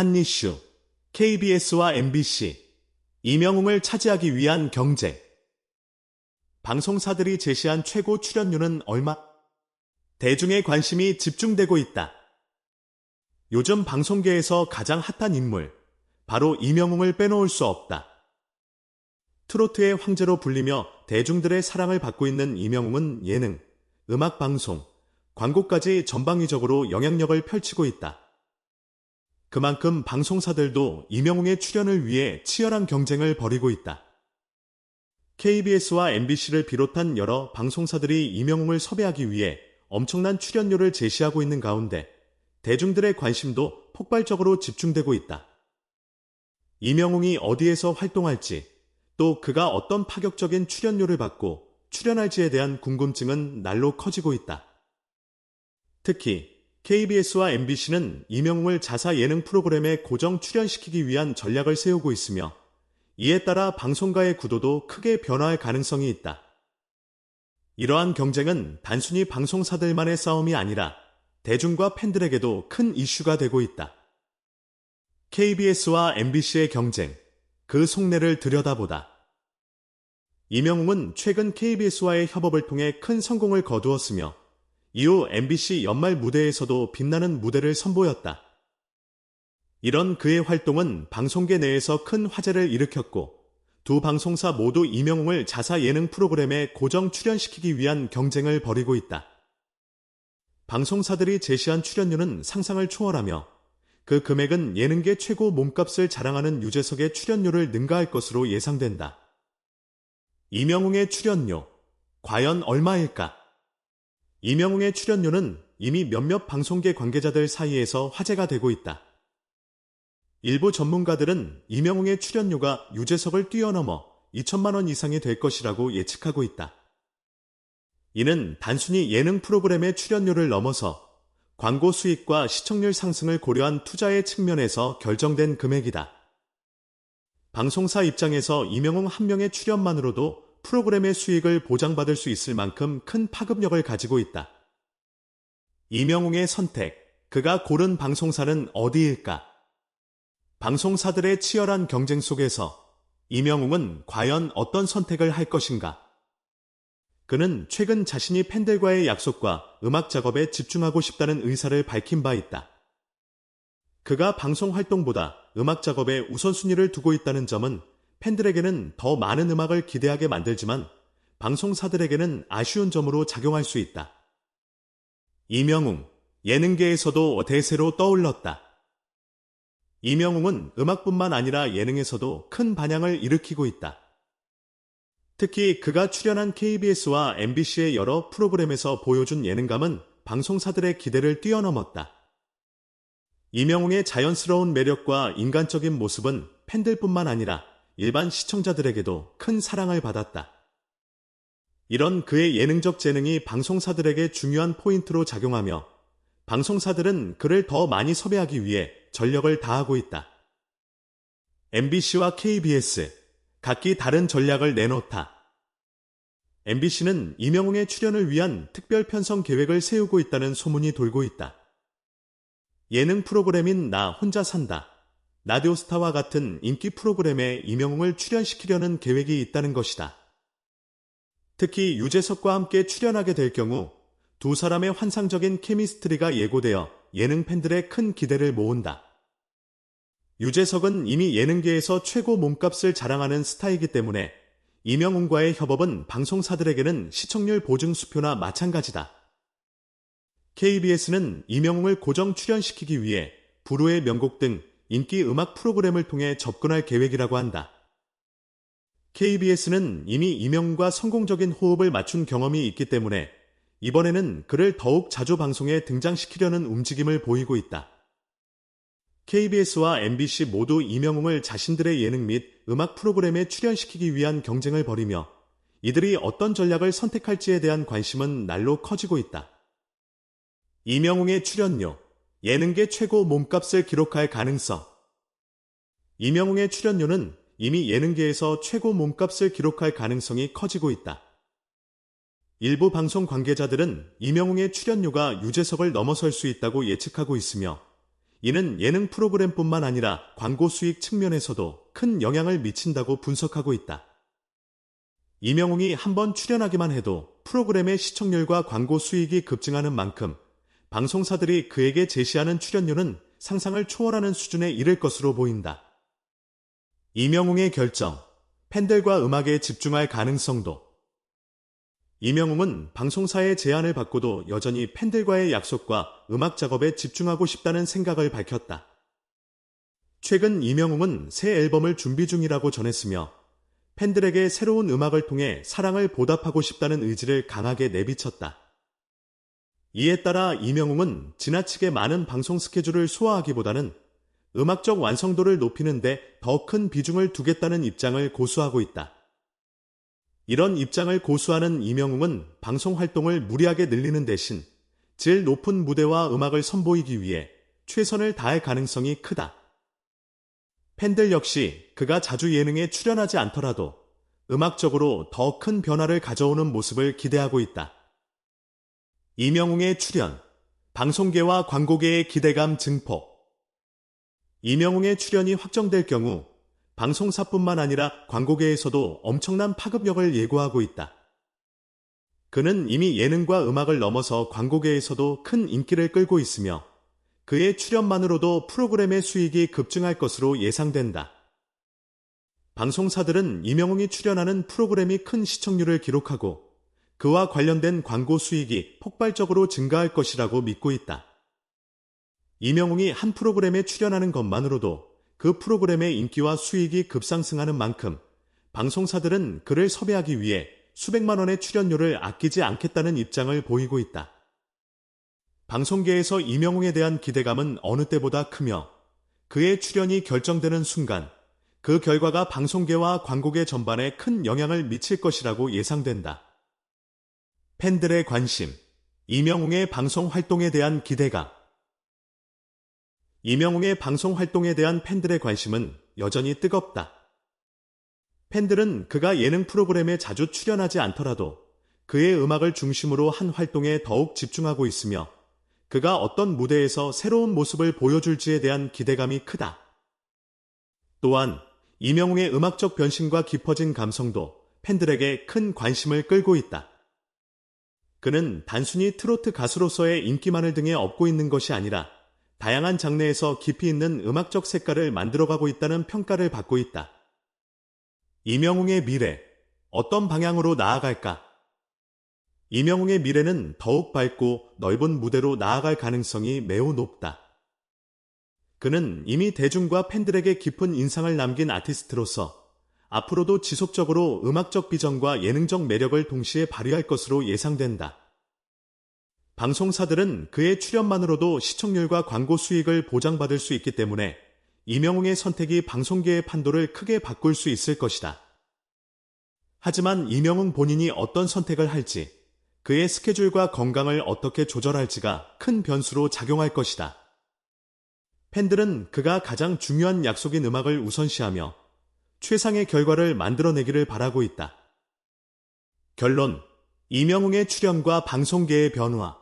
한 이슈, KBS와 MBC, 이명웅을 차지하기 위한 경쟁. 방송사들이 제시한 최고 출연료는 얼마? 대중의 관심이 집중되고 있다. 요즘 방송계에서 가장 핫한 인물, 바로 이명웅을 빼놓을 수 없다. 트로트의 황제로 불리며 대중들의 사랑을 받고 있는 이명웅은 예능, 음악 방송, 광고까지 전방위적으로 영향력을 펼치고 있다. 그만큼 방송사들도 이명웅의 출연을 위해 치열한 경쟁을 벌이고 있다. KBS와 MBC를 비롯한 여러 방송사들이 이명웅을 섭외하기 위해 엄청난 출연료를 제시하고 있는 가운데 대중들의 관심도 폭발적으로 집중되고 있다. 이명웅이 어디에서 활동할지, 또 그가 어떤 파격적인 출연료를 받고 출연할지에 대한 궁금증은 날로 커지고 있다. 특히 KBS와 MBC는 이명웅을 자사 예능 프로그램에 고정 출연시키기 위한 전략을 세우고 있으며 이에 따라 방송가의 구도도 크게 변화할 가능성이 있다. 이러한 경쟁은 단순히 방송사들만의 싸움이 아니라 대중과 팬들에게도 큰 이슈가 되고 있다. KBS와 MBC의 경쟁, 그 속내를 들여다보다. 이명웅은 최근 KBS와의 협업을 통해 큰 성공을 거두었으며 이후 MBC 연말 무대에서도 빛나는 무대를 선보였다. 이런 그의 활동은 방송계 내에서 큰 화제를 일으켰고 두 방송사 모두 이명웅을 자사 예능 프로그램에 고정 출연시키기 위한 경쟁을 벌이고 있다. 방송사들이 제시한 출연료는 상상을 초월하며 그 금액은 예능계 최고 몸값을 자랑하는 유재석의 출연료를 능가할 것으로 예상된다. 이명웅의 출연료, 과연 얼마일까? 이명웅의 출연료는 이미 몇몇 방송계 관계자들 사이에서 화제가 되고 있다. 일부 전문가들은 이명웅의 출연료가 유재석을 뛰어넘어 2천만 원 이상이 될 것이라고 예측하고 있다. 이는 단순히 예능 프로그램의 출연료를 넘어서 광고 수익과 시청률 상승을 고려한 투자의 측면에서 결정된 금액이다. 방송사 입장에서 이명웅 한 명의 출연만으로도 프로그램의 수익을 보장받을 수 있을 만큼 큰 파급력을 가지고 있다. 이명웅의 선택, 그가 고른 방송사는 어디일까? 방송사들의 치열한 경쟁 속에서 이명웅은 과연 어떤 선택을 할 것인가? 그는 최근 자신이 팬들과의 약속과 음악 작업에 집중하고 싶다는 의사를 밝힌 바 있다. 그가 방송 활동보다 음악 작업에 우선순위를 두고 있다는 점은 팬들에게는 더 많은 음악을 기대하게 만들지만 방송사들에게는 아쉬운 점으로 작용할 수 있다. 이명웅, 예능계에서도 대세로 떠올랐다. 이명웅은 음악뿐만 아니라 예능에서도 큰 반향을 일으키고 있다. 특히 그가 출연한 KBS와 MBC의 여러 프로그램에서 보여준 예능감은 방송사들의 기대를 뛰어넘었다. 이명웅의 자연스러운 매력과 인간적인 모습은 팬들뿐만 아니라 일반 시청자들에게도 큰 사랑을 받았다. 이런 그의 예능적 재능이 방송사들에게 중요한 포인트로 작용하며 방송사들은 그를 더 많이 섭외하기 위해 전력을 다하고 있다. MBC와 KBS, 각기 다른 전략을 내놓다. MBC는 이명웅의 출연을 위한 특별 편성 계획을 세우고 있다는 소문이 돌고 있다. 예능 프로그램인 나 혼자 산다. 라디오스타와 같은 인기 프로그램에 이명웅을 출연시키려는 계획이 있다는 것이다. 특히 유재석과 함께 출연하게 될 경우 두 사람의 환상적인 케미스트리가 예고되어 예능 팬들의 큰 기대를 모은다. 유재석은 이미 예능계에서 최고 몸값을 자랑하는 스타이기 때문에 이명웅과의 협업은 방송사들에게는 시청률 보증 수표나 마찬가지다. KBS는 이명웅을 고정 출연시키기 위해 불후의 명곡 등 인기 음악 프로그램을 통해 접근할 계획이라고 한다. KBS는 이미 이명과 성공적인 호흡을 맞춘 경험이 있기 때문에 이번에는 그를 더욱 자주 방송에 등장시키려는 움직임을 보이고 있다. KBS와 MBC 모두 이명웅을 자신들의 예능 및 음악 프로그램에 출연시키기 위한 경쟁을 벌이며 이들이 어떤 전략을 선택할지에 대한 관심은 날로 커지고 있다. 이명웅의 출연료, 예능계 최고 몸값을 기록할 가능성. 이명웅의 출연료는 이미 예능계에서 최고 몸값을 기록할 가능성이 커지고 있다. 일부 방송 관계자들은 이명웅의 출연료가 유재석을 넘어설 수 있다고 예측하고 있으며 이는 예능 프로그램뿐만 아니라 광고 수익 측면에서도 큰 영향을 미친다고 분석하고 있다. 이명웅이 한 번 출연하기만 해도 프로그램의 시청률과 광고 수익이 급증하는 만큼 방송사들이 그에게 제시하는 출연료는 상상을 초월하는 수준에 이를 것으로 보인다. 이명웅의 결정, 팬들과 음악에 집중할 가능성도 이명웅은 방송사의 제안을 받고도 여전히 팬들과의 약속과 음악 작업에 집중하고 싶다는 생각을 밝혔다. 최근 이명웅은 새 앨범을 준비 중이라고 전했으며 팬들에게 새로운 음악을 통해 사랑을 보답하고 싶다는 의지를 강하게 내비쳤다. 이에 따라 이명웅은 지나치게 많은 방송 스케줄을 소화하기보다는 음악적 완성도를 높이는데 더 큰 비중을 두겠다는 입장을 고수하고 있다. 이런 입장을 고수하는 이명웅은 방송 활동을 무리하게 늘리는 대신 질 높은 무대와 음악을 선보이기 위해 최선을 다할 가능성이 크다. 팬들 역시 그가 자주 예능에 출연하지 않더라도 음악적으로 더 큰 변화를 가져오는 모습을 기대하고 있다. 이명웅의 출연, 방송계와 광고계의 기대감 증폭. 이명웅의 출연이 확정될 경우 방송사뿐만 아니라 광고계에서도 엄청난 파급력을 예고하고 있다. 그는 이미 예능과 음악을 넘어서 광고계에서도 큰 인기를 끌고 있으며 그의 출연만으로도 프로그램의 수익이 급증할 것으로 예상된다. 방송사들은 이명웅이 출연하는 프로그램이 큰 시청률을 기록하고 그와 관련된 광고 수익이 폭발적으로 증가할 것이라고 믿고 있다. 이명웅이 한 프로그램에 출연하는 것만으로도 그 프로그램의 인기와 수익이 급상승하는 만큼 방송사들은 그를 섭외하기 위해 수백만 원의 출연료를 아끼지 않겠다는 입장을 보이고 있다. 방송계에서 이명웅에 대한 기대감은 어느 때보다 크며 그의 출연이 결정되는 순간 그 결과가 방송계와 광고계 전반에 큰 영향을 미칠 것이라고 예상된다. 팬들의 관심, 이명웅의 방송 활동에 대한 기대감. 이명웅의 방송 활동에 대한 팬들의 관심은 여전히 뜨겁다. 팬들은 그가 예능 프로그램에 자주 출연하지 않더라도 그의 음악을 중심으로 한 활동에 더욱 집중하고 있으며 그가 어떤 무대에서 새로운 모습을 보여줄지에 대한 기대감이 크다. 또한 이명웅의 음악적 변신과 깊어진 감성도 팬들에게 큰 관심을 끌고 있다. 그는 단순히 트로트 가수로서의 인기만을 등에 업고 있는 것이 아니라 다양한 장르에서 깊이 있는 음악적 색깔을 만들어가고 있다는 평가를 받고 있다. 이명웅의 미래, 어떤 방향으로 나아갈까? 이명웅의 미래는 더욱 밝고 넓은 무대로 나아갈 가능성이 매우 높다. 그는 이미 대중과 팬들에게 깊은 인상을 남긴 아티스트로서 앞으로도 지속적으로 음악적 비전과 예능적 매력을 동시에 발휘할 것으로 예상된다. 방송사들은 그의 출연만으로도 시청률과 광고 수익을 보장받을 수 있기 때문에 이명웅의 선택이 방송계의 판도를 크게 바꿀 수 있을 것이다. 하지만 이명웅 본인이 어떤 선택을 할지, 그의 스케줄과 건강을 어떻게 조절할지가 큰 변수로 작용할 것이다. 팬들은 그가 가장 중요한 약속인 음악을 우선시하며 최상의 결과를 만들어내기를 바라고 있다. 결론. 이명웅의 출연과 방송계의 변화.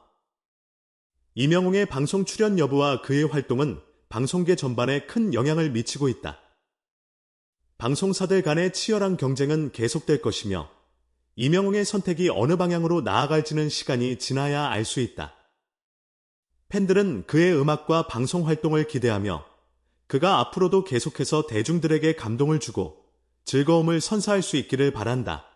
이명웅의 방송 출연 여부와 그의 활동은 방송계 전반에 큰 영향을 미치고 있다. 방송사들 간의 치열한 경쟁은 계속될 것이며 이명웅의 선택이 어느 방향으로 나아갈지는 시간이 지나야 알 수 있다. 팬들은 그의 음악과 방송 활동을 기대하며 그가 앞으로도 계속해서 대중들에게 감동을 주고 즐거움을 선사할 수 있기를 바란다.